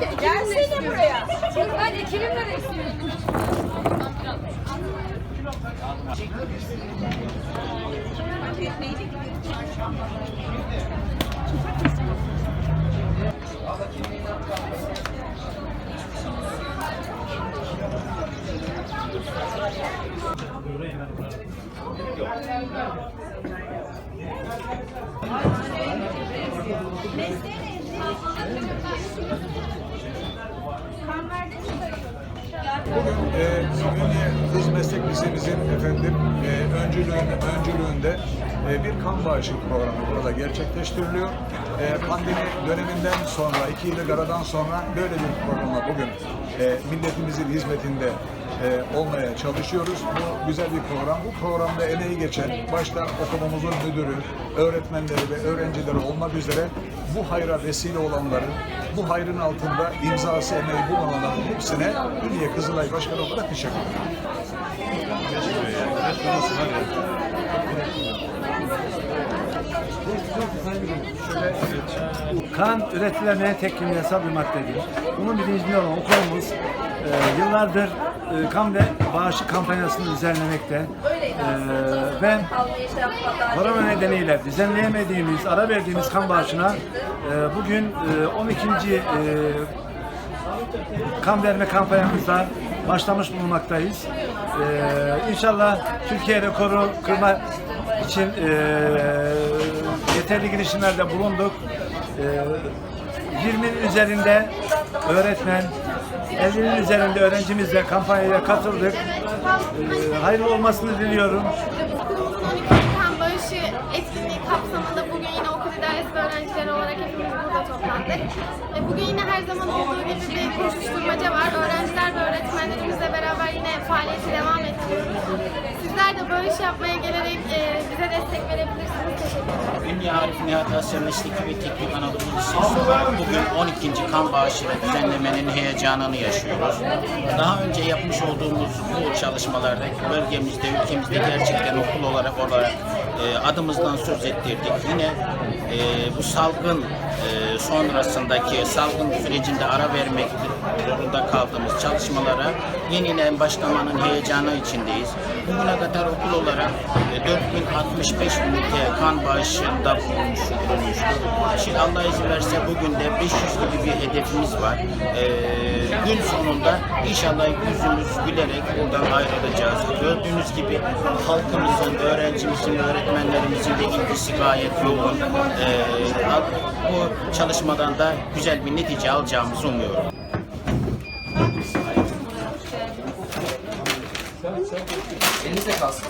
Gelsene buraya. Hadi kilimler eksiyor. Bugün e, Ünye Kız Meslek Lisemizin efendim e, öncülüğünde, öncülüğünde e, bir kan bağışı programı burada gerçekleştiriliyor. E, pandemi döneminden sonra, iki yıllık aradan sonra böyle bir programla bugün e, milletimizin hizmetinde e, olmaya çalışıyoruz. Bu güzel bir program. Bu programda emeği geçen, başta okulumuzun müdürü, öğretmenleri ve öğrencileri olmak üzere bu hayra vesile olanların, bu hayrın altında imzası emeği bulunanların hepsine Ünye Kızılay Başkanı olarak teşekkür ederim. Kan üretilemeyen tek kimyasal bir maddedir. Bunun bilincinde olan okulumuz e, yıllardır e, kan ve bağışı kampanyasını düzenlemekte. E, ve korona nedeniyle düzenleyemediğimiz, ara verdiğimiz kan bağışına e, bugün e, 12. E, kan verme kampanyamızda başlamış bulunmaktayız. Ee, inşallah Türkiye rekoru kırma için e, yeterli girişimlerde bulunduk. E, 20'nin üzerinde öğretmen, 50'nin üzerinde öğrencimizle kampanyaya katıldık. E, hayırlı olmasını diliyorum. Kan bağışı etkinliği kapsamında bugün yine okul idaresi öğrencileri olarak hepimiz burada toplandık. Bugün yine her zaman olduğu gibi bir koşuşturmaca var. Öğrenciler ve öğretmenlerimizle beraber yine faaliyeti devam ettiriyoruz. Sizler de bağış yapmaya gelerek e, bize Arif Nihat Asya Mesleki ve Teknik Anadolu Lisesi olarak bugün 12. kan bağışı ve düzenlemenin heyecanını yaşıyoruz. Daha önce yapmış olduğumuz bu çalışmalarda bölgemizde, ülkemizde gerçekten okul olarak olarak e, adımızdan söz ettirdik. Yine e, bu salgın e, sonrasındaki salgın sürecinde ara vermek zorunda kaldığımız çalışmalara yeniden başlamanın heyecanı içindeyiz. Bugüne kadar okul olarak e, 4065 ünite kan bağışında bulunmuş, bulunmuştur. Şimdi Allah izin verirse bugün de 500 gibi bir hedefimiz var. E, gün sonunda inşallah yüzümüz gülerek buradan ayrılacağız. Gördüğünüz gibi halkımızın, öğrencimizin, öğretmenlerimizin de ilgisi gayet yoğun. E, bu çalışmadan da güzel bir netice alacağımızı umuyorum. Elinizde kalsın.